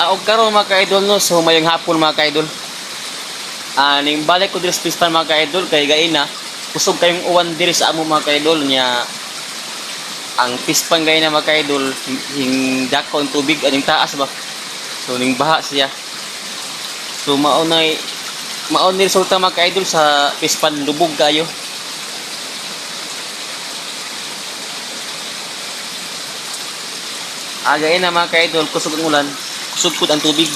Ah, og karon mga ka-idol no, so mayong hapon mga ka-idol. Ah, ning balik ko diri sa pispan mga ka-idol kay gaina kusog kayong uwan diri sa amo mga ka-idol niya ang pispan gay na mga ka-idol hing- dako ang tubig aning taas ba. So ning baha siya. So mao nay mao ni resulta mga ka-idol sa pispan lubog kayo. Again na mga ka-idol, kusog ang ulan, kusog ang tubig.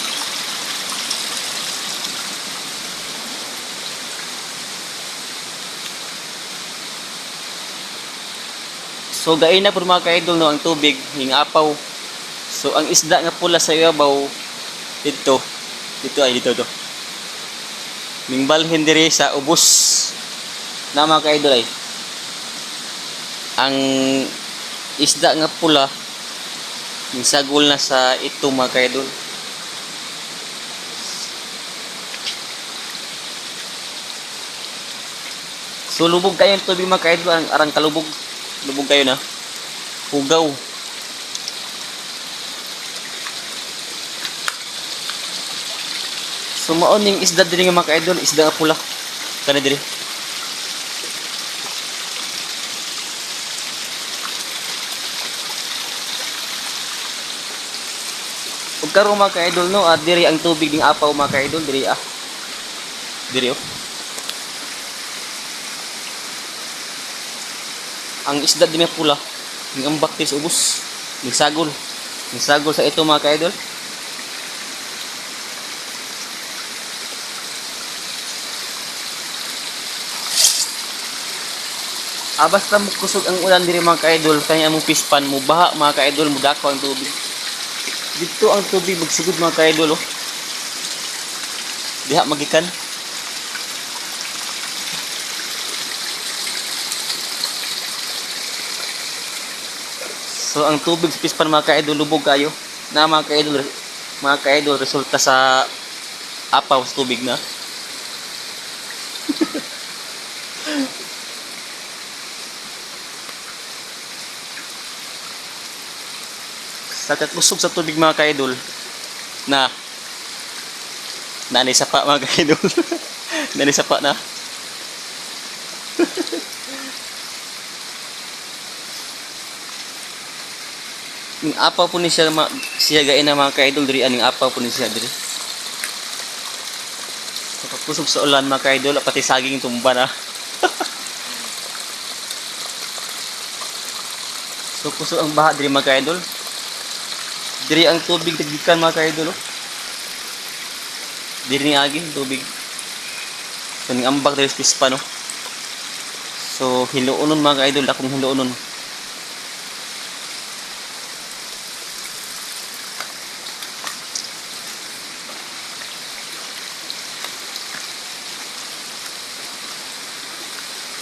So gain na po mga ka-idol no ang tubig, hing apaw. So ang isda nga pula sa ibabaw dito, dito ay dito to. Mingbalhin diri sa ubos na mga ka-idol ay. Ang isda nga pula Misagol na sa ito mga kaidol. So lubog kayo ng tubig mga kaidol, arang, arang kalubog. Lubog kayo na. Hugaw. So maon yung isda nga mga kaidol, isda nga pula. Kana diri. Ug karon mga ka-idol no, at diri ang tubig ning apaw mga ka-idol diri ah. Diri oh. Ang isda din pula, ning ambak tis ubos, ning sagol. Ning sagol sa ito mga ka-idol. Ah, basta kusog ang ulan diri mga ka-idol, kanya among pispan mo baha mga ka-idol, mo dako ang tubig. Dito ang tubig magsugod mga ka-idol oh. Diha magikan. So ang tubig sa pispan mga ka-idol lubog kayo. Na mga ka-idol mga ka-idol resulta sa apaw sa tubig na. sa kakusog sa tubig mga kaidol na nanay sapa mga kaidol. Nanay sapa na. Ning apaw po ni siya ma, siya gain na mga kaidol diri aning apaw po ni siya diri. Kakusog sa ulan mga kaidol pati saging tumba na. So kusog ang baha diri mga kaidol Diri ang tubig tagikan mga ka-idol. Oh. Diri ni agi tubig. So ning ambak diri pispa no. So hiluonon mga ka-idol akong hiluonon.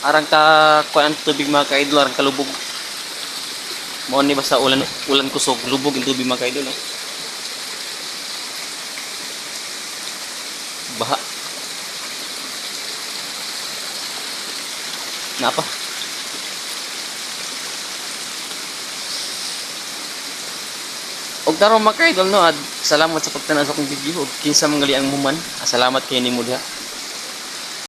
Arang ka kuan tubig mga ka-idol, arang kalubog. Mo ni basta ulan ulan kusog lubog ang tubig mga. No? Baha. Napa? Og karon mga no, ad, salamat sa pagtanan sa akong video ug kinsa man gali ang muman. Salamat kay nimo diha.